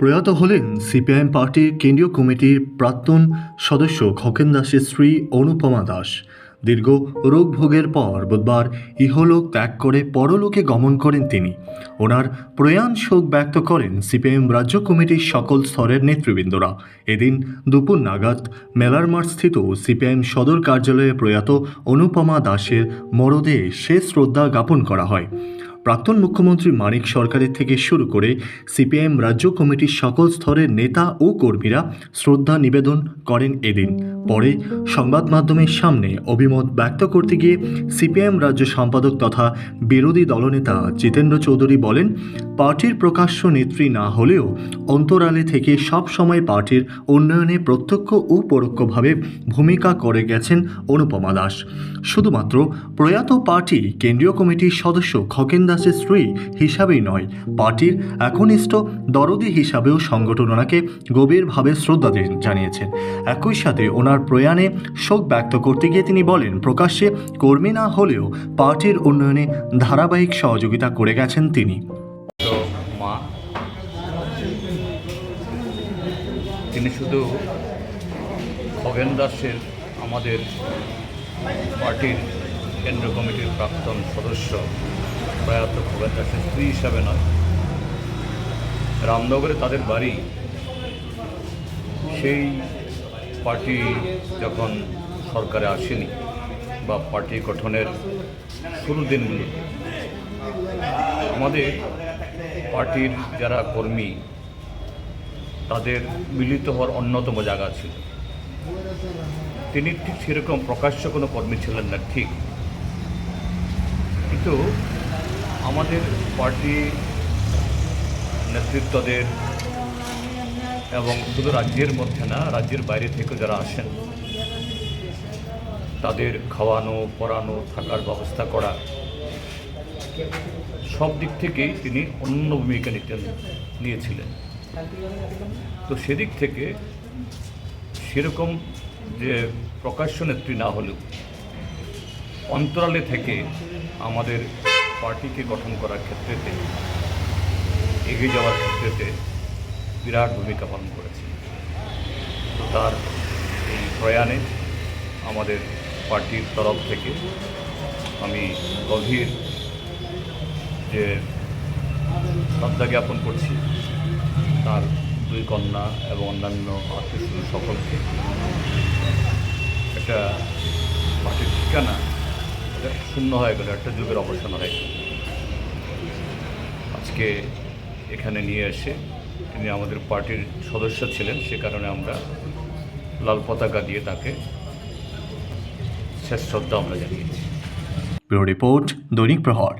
প্রয়াত হলেন সিপিআইএম পার্টির কেন্দ্রীয় কমিটির প্রাক্তন সদস্য খকেন দাসের স্ত্রী অনুপমা দাস। দীর্ঘ রোগ ভোগের পর বুধবার ইহলোক ত্যাগ করে পরলোকে গমন করেন তিনি। ওনার প্রয়াণ শোক ব্যক্ত করেন সিপিআইএম রাজ্য কমিটির সকল স্তরের নেতৃবৃন্দরা। এদিন দুপুর নাগাদ মেলারমাঠ স্থিত সিপিআইএম সদর কার্যালয়ে প্রয়াত অনুপমা দাসের মরদে শেষ শ্রদ্ধা জ্ঞাপন করা হয়। প্রাক্তন মুখ্যমন্ত্রী মানিক সরকারের থেকে শুরু করে সিপিআইএম রাজ্য কমিটির সকল স্তরের নেতা ও কর্মীরা শ্রদ্ধা নিবেদন করেন এদিন। পরে সংবাদ মাধ্যমের সামনে অভিমত ব্যক্ত করতে গিয়ে সিপিআইএম রাজ্য সম্পাদক তথা বিরোধী দলনেতা জিতেন্দ্র চৌধুরী বলেন, পার্টির প্রকাশ্য নেত্রী না হলেও অন্তরালে থেকে সব সময় পার্টির উন্নয়নে প্রত্যক্ষ ও পরোক্ষভাবে ভূমিকা করে গেছেন অনুপমা দাস। শুধুমাত্র প্রয়াত পার্টি কেন্দ্রীয় কমিটির সদস্য খকেন দাসের স্ত্রী হিসাবেই নয়, পার্টির একনিষ্ঠ দরদি হিসাবেও সংগঠন ওনাকে গভীরভাবে শ্রদ্ধা জানিয়েছেন। একই সাথে ওনার প্রয়াণে শোক ব্যক্ত করতে গিয়ে তিনি বলেন, প্রকাশ্যে কর্মী না হলেও পার্টির উন্নয়নে ধারাবাহিক সহযোগিতা করে গেছেন তিনি। মা, তিনি শুধু খগেন দাসের আমাদের পার্টির কেন্দ্র কমিটির প্রাক্তন সদস্য প্রয়াত খগেন দাসের স্ত্রী হিসাবে নয়। রামনগরে তাদের বাড়ি সেই পার্টি যখন সরকারে আসেনি বা পার্টি গঠনের শুরু দিনগুলোতে আমাদের পার্টির যারা কর্মী, তাদের মিলিত হওয়ার অন্যতম জায়গা ছিল। তিনি ঠিক সেরকম প্রকাশ্য কোনো কর্মী ছিলেন না, ঠিক। কিন্তু আমাদের পার্টি নেতৃত্বদের এবং শুধু রাজ্যের মধ্যে না, রাজ্যের বাইরে থেকে যারা আসেন, তাদের খাওয়ানো, পড়ানো, থাকার ব্যবস্থা করা, সব দিক থেকেই তিনি অন্য ভূমিকা নিতেন নিয়েছিলেন। তো সেদিক থেকে সেরকম যে প্রকাশ্য নেত্রী না হলেও অন্তরালে থেকে আমাদের পার্টিকে গঠন করার ক্ষেত্রেতে, এগিয়ে যাওয়ার ক্ষেত্রেতে বিরাট ভূমিকা পালন করেছে। তো তার এই প্রয়াণে আমাদের পার্টির তরফ থেকে আমি গভীর যে শ্রদ্ধা জ্ঞাপন করছি, তার দুই কন্যা এবং অন্যান্য আত্মীয় সকলকে। একটা মাটির ঠিকানা শূন্য হয়ে গেল, একটা যুগের অবসান হয়ে গেল। আজকে এখানে নিয়ে এসে তিনি আমাদের পার্টির সদস্য ছিলেন, সে কারণে আমরা লাল পতাকা দিয়ে তাকে শেষ শ্রদ্ধা আমরা জানিয়েছি। ব্যুরো রিপোর্ট দৈনিক প্রহর।